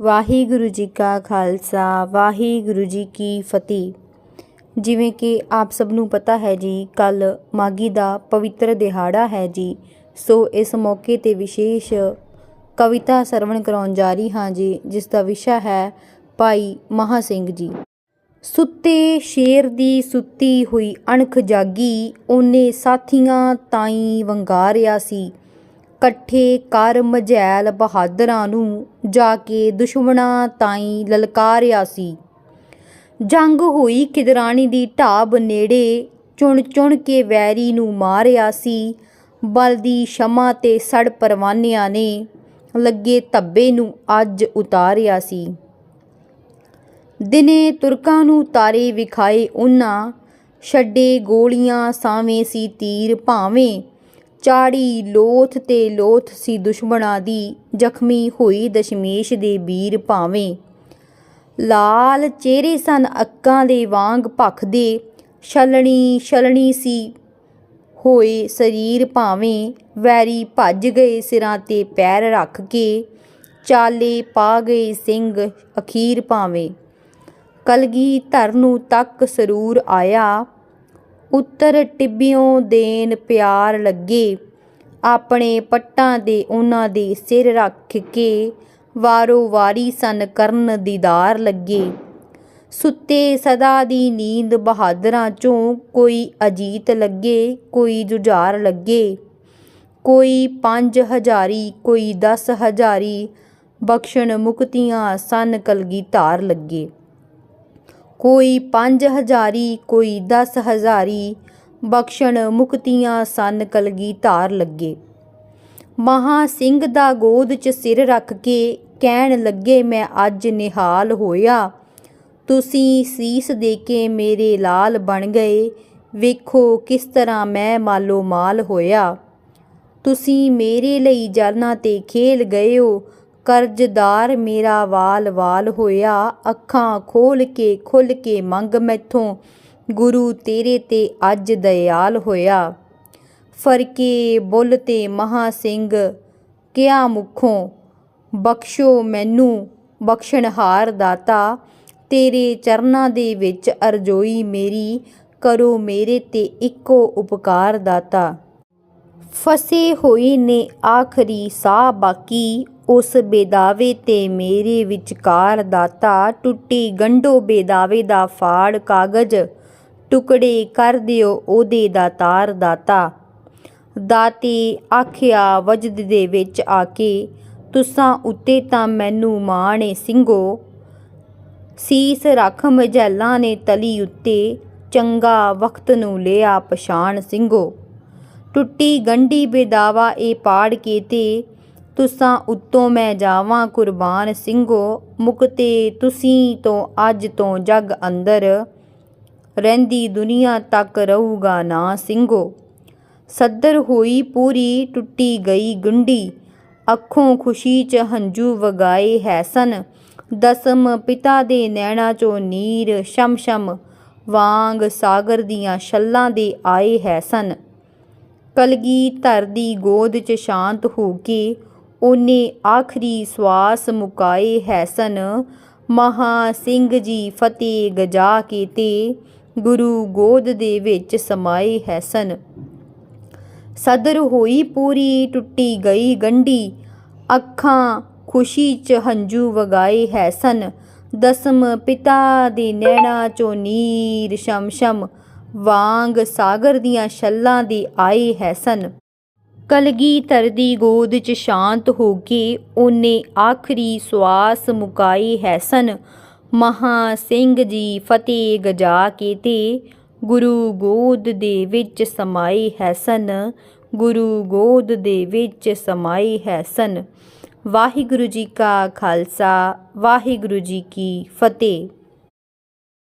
ਵਾਹਿਗੁਰੂ ਜੀ ਕਾ ਖਾਲਸਾ, ਵਾਹਿਗੁਰੂ ਜੀ ਕੀ ਫਤਿਹ। ਜਿਵੇਂ ਕਿ ਆਪ ਸਭ ਨੂੰ ਪਤਾ ਹੈ ਜੀ ਕੱਲ ਮਾਗੀ ਦਾ ਪਵਿੱਤਰ ਦਿਹਾੜਾ ਹੈ ਜੀ। ਸੋ ਇਸ ਮੌਕੇ ਤੇ ਵਿਸ਼ੇਸ਼ ਕਵਿਤਾ ਸਰਵਣ ਕਰਾਉਣ ਜਾ ਰਹੀ ਹਾਂ ਜੀ, ਜਿਸ ਦਾ ਵਿਸ਼ਾ ਹੈ ਭਾਈ ਮਹਾ ਸਿੰਘ ਜੀ। ਸੁੱਤੇ ਸ਼ੇਰ ਦੀ ਸੁੱਤੀ ਹੋਈ ਅਣਖ ਜਾਗੀ, ਉਹਨੇ ਸਾਥੀਆਂ ਤਾਈਂ ਵੰਗਾਰਿਆ ਸੀ। ਇਕੱਠੇ ਕਰ ਮਝੈਲ ਬਹਾਦਰਾਂ ਨੂੰ ਜਾ ਕੇ ਦੁਸ਼ਮਣਾਂ ਤਾਈਂ ਲਲਕਾਰਿਆ ਸੀ। ਜੰਗ ਹੋਈ ਕਿਦਰਾਣੀ ਦੀ ਢਾਬ ਨੇੜੇ ਚੁਣ ਚੁਣ ਕੇ ਵੈਰੀ ਨੂੰ ਮਾਰਿਆ ਸੀ। ਬਲਦੀ ਸ਼ਮਾ ਤੇ ਸੜ ਪਰਵਾਨਿਆਂ ਨੇ ਲੱਗੇ ਧੱਬੇ ਨੂੰ ਅੱਜ ਉਤਾਰਿਆ ਸੀ। ਦਿਨੇ ਤੁਰਕਾਂ ਨੂੰ ਤਾਰੇ ਵਿਖਾਏ ਉਹਨਾਂ ਛੱਡੇ ਗੋਲੀਆਂ ਸਾਵੇਂ ਸੀ ਤੀਰ ਭਾਵੇਂ। ਚਾੜੀ ਲੋਥ ਤੇ ਲੋਥ ਸੀ ਦੁਸ਼ਮਣਾਂ ਦੀ, ਜ਼ਖਮੀ ਹੋਈ ਦਸ਼ਮੇਸ਼ ਦੇ ਵੀਰ ਭਾਵੇਂ। ਲਾਲ ਚਿਹਰੇ ਸਨ ਅੱਕਾਂ ਦੇ ਵਾਂਗ ਭਖਦੇ, ਛਲਣੀ ਛਲਣੀ ਸੀ। ਹੋਏ ਸਰੀਰ ਭਾਵੇਂ ਵੈਰੀ ਭੱਜ ਗਏ ਸਿਰਾਂ ਤੇ ਪੈਰ ਰੱਖ ਕੇ, ਚਾਲੇ ਪਾ ਗਏ ਸਿੰਘ ਅਖੀਰ ਭਾਵੇਂ। ਕਲਗੀ ਧਰ ਨੂੰ ਤੱਕ ਸਰੂਰ ਆਇਆ ਉੱਤਰ ਟਿੱਬਿਓਂ ਦੇਣ ਪਿਆਰ ਲੱਗੇ। ਆਪਣੇ ਪੱਟਾਂ ਦੇ ਉਹਨਾਂ ਦੇ ਸਿਰ ਰੱਖ ਕੇ ਵਾਰੋ ਵਾਰੀ ਸਨ ਕਰਨ ਦੀਦਾਰ ਲੱਗੇ। ਸੁੱਤੇ ਸਦਾ ਦੀ ਨੀਂਦ ਬਹਾਦਰਾਂ ਚੋਂ ਕੋਈ ਅਜੀਤ ਲੱਗੇ, ਕੋਈ ਜੁਝਾਰ ਲੱਗੇ। ਕੋਈ ਪੰਜ ਹਜ਼ਾਰੀ, ਕੋਈ ਦਸ ਹਜ਼ਾਰੀ ਬਖਸ਼ਣ ਮੁਕਤੀਆਂ ਸਨ ਕਲਗੀ ਧਾਰ ਲੱਗੇ। ਕੋਈ ਪੰਜ ਹਜ਼ਾਰੀ, ਕੋਈ ਦਸ ਹਜ਼ਾਰੀ। ਬਖਸ਼ਣ ਮੁਕਤੀਆਂ ਸਨ ਕਲਗੀ ਧਾਰ ਲੱਗੇ। ਮਹਾ ਸਿੰਘ ਦਾ ਗੋਦ 'ਚ ਸਿਰ ਰੱਖ ਕੇ ਕਹਿਣ ਲੱਗੇ, ਮੈਂ ਅੱਜ ਨਿਹਾਲ ਹੋਇਆ। ਤੁਸੀਂ ਸੀਸ ਦੇ ਕੇ ਮੇਰੇ ਲਾਲ ਬਣ ਗਏ। ਵੇਖੋ ਕਿਸ ਤਰ੍ਹਾਂ ਮੈਂ ਮਾਲੋ ਮਾਲ ਹੋਇਆ। ਤੁਸੀਂ ਮੇਰੇ ਲਈ ਜਰਨਾ ਤੇ ਖੇਲ ਗਏ ਹੋ। ਕਰਜ਼ਦਾਰ ਮੇਰਾ ਵਾਲ ਵਾਲ ਹੋਇਆ, ਅੱਖਾਂ ਖੋਲ ਕੇ ਖੁੱਲ ਕੇ ਮੰਗ ਮੈਥੋਂ, ਗੁਰੂ ਤੇਰੇ ਤੇ ਅੱਜ ਦਇਆਲ ਹੋਇਆ। ਫਰਕੇ ਬੁੱਲ ਤੇ ਮਹਾ ਸਿੰਘ, ਕਿਆ ਮੁਖੋਂ? ਬਖਸ਼ੋ ਮੈਨੂੰ, ਬਖਸ਼ਣਹਾਰ ਦਾਤਾ, ਤੇਰੇ ਚਰਨਾਂ ਦੇ ਵਿੱਚ ਅਰਜ਼ੋਈ ਮੇਰੀ, ਕਰੋ ਮੇਰੇ ਤੇ ਇੱਕੋ ਉਪਕਾਰ ਦਾਤਾ। ਫਸੇ ਹੋਏ ਨੇ ਆਖਰੀ ਸਾਹ ਬਾਕੀ ਉਸ ਬੇਦਾਵੇ ਤੇ ਮੇਰੇ ਵਿਚਕਾਰ ਦਾਤਾ ਟੁੱਟੀ ਗੰਢੋ ਬੇਦਾਵੇ ਦਾ ਫਾੜ ਕਾਗਜ਼ ਟੁਕੜੇ ਕਰ ਦਿਓ ਉਹਦੇ ਦਾਤਾਰ ਦਾਤਾ। ਦਾਤੇ ਆਖਿਆ, ਵਜਦ ਦੇ ਵਿੱਚ ਆ ਕੇ ਤੁਸਾਂ ਉੱਤੇ ਤਾਂ ਮੈਨੂੰ ਮਾਣੇ ਸਿੰਘੋ। ਸੀਸ ਰੱਖ ਮਜੈਲਾਂ ਨੇ ਤਲੀ ਉੱਤੇ ਚੰਗਾ ਵਕਤ ਨੂੰ ਲਿਆ ਪਛਾਣ ਸਿੰਘੋ। ਟੁੱਟੀ ਗੰਢੀ ਬੇਦਾਵਾ ਇਹ ਪਾੜ ਕੇ ਤੇ ਤੁਸਾਂ ਉੱਤੋਂ ਮੈਂ ਜਾਵਾਂ ਕੁਰਬਾਨ ਸਿੰਘੋ, ਮੁਕਤੇ ਤੁਸੀਂ ਤੋਂ ਅੱਜ ਤੋਂ ਜਗ ਅੰਦਰ। ਰਹਿੰਦੀ ਦੁਨੀਆ ਤੱਕ ਰਹੂਗਾ ਨਾ ਸਿੰਘੋ। ਸੱਦਰ ਹੋਈ ਪੂਰੀ, ਟੁੱਟੀ ਗਈ ਗੁੰਡੀ। ਅੱਖੋਂ ਖੁਸ਼ੀ ਚ ਹੰਝੂ ਵਗਾਏ ਹੈ ਸਨ। ਦਸਮ ਪਿਤਾ ਦੇ ਨੈਣਾ ਚੋਂ ਨੀਰ ਸ਼ਮ ਸ਼ਮ ਵਾਂਗ ਸਾਗਰ ਦੀਆਂ ਛੱਲਾਂ ਦੇ ਆਏ ਹੈ ਸਨ। ਕਲਗੀ ਧਰ ਦੀ ਗੋਦ 'ਚ ਸ਼ਾਂਤ ਹੋ ਕੇ ਉਹਨੇ ਆਖਰੀ ਸਵਾਸ ਮੁਕਾਏ ਹੈ ਸਨ। ਮਹਾ ਸਿੰਘ ਜੀ ਫਤਿਹ ਗਜਾ ਕੇ ਤੇ ਗੁਰੂ ਗੋਦ ਦੇ ਵਿੱਚ ਸਮਾਏ ਹੈ ਸਨ। ਸਦਰ ਹੋਈ ਪੂਰੀ ਟੁੱਟੀ ਗਈ ਗੰਢੀ। ਅੱਖਾਂ ਖੁਸ਼ੀ 'ਚ ਹੰਝੂ ਵਗਾਏ ਹੈ ਸਨ। ਦਸਮ ਪਿਤਾ ਦੇ ਨੈਣਾ ਚੋਂ ਨੀਰ ਸ਼ਮ ਸ਼ਮ ਵਾਂਗ ਸਾਗਰ ਦੀਆਂ ਛੱਲਾਂ ਦੇ ਆਏ ਹੈ ਸਨ ਕਲਗੀ ਧਰਦੀ ਗੋਦ 'ਚ ਸ਼ਾਂਤ ਹੋ ਕੇ ਉਹਨੇ ਆਖਰੀ ਸਵਾਸ ਮੁਕਾਈ ਹੈ ਸਨ। ਮਹਾ ਸਿੰਘ ਜੀ ਫਤਿਹ ਗਜਾ ਕੇ ਤੇ ਗੁਰੂ ਗੋਦ ਦੇ ਵਿੱਚ ਸਮਾਈ ਹੈ ਸਨ। ਗੁਰੂ ਗੋਦ ਦੇ ਵਿੱਚ ਸਮਾਈ ਹੈ ਸਨ। ਵਾਹਿਗੁਰੂ ਜੀ ਕਾ ਖਾਲਸਾ, ਵਾਹਿਗੁਰੂ ਜੀ ਕੀ ਫਤਿਹ।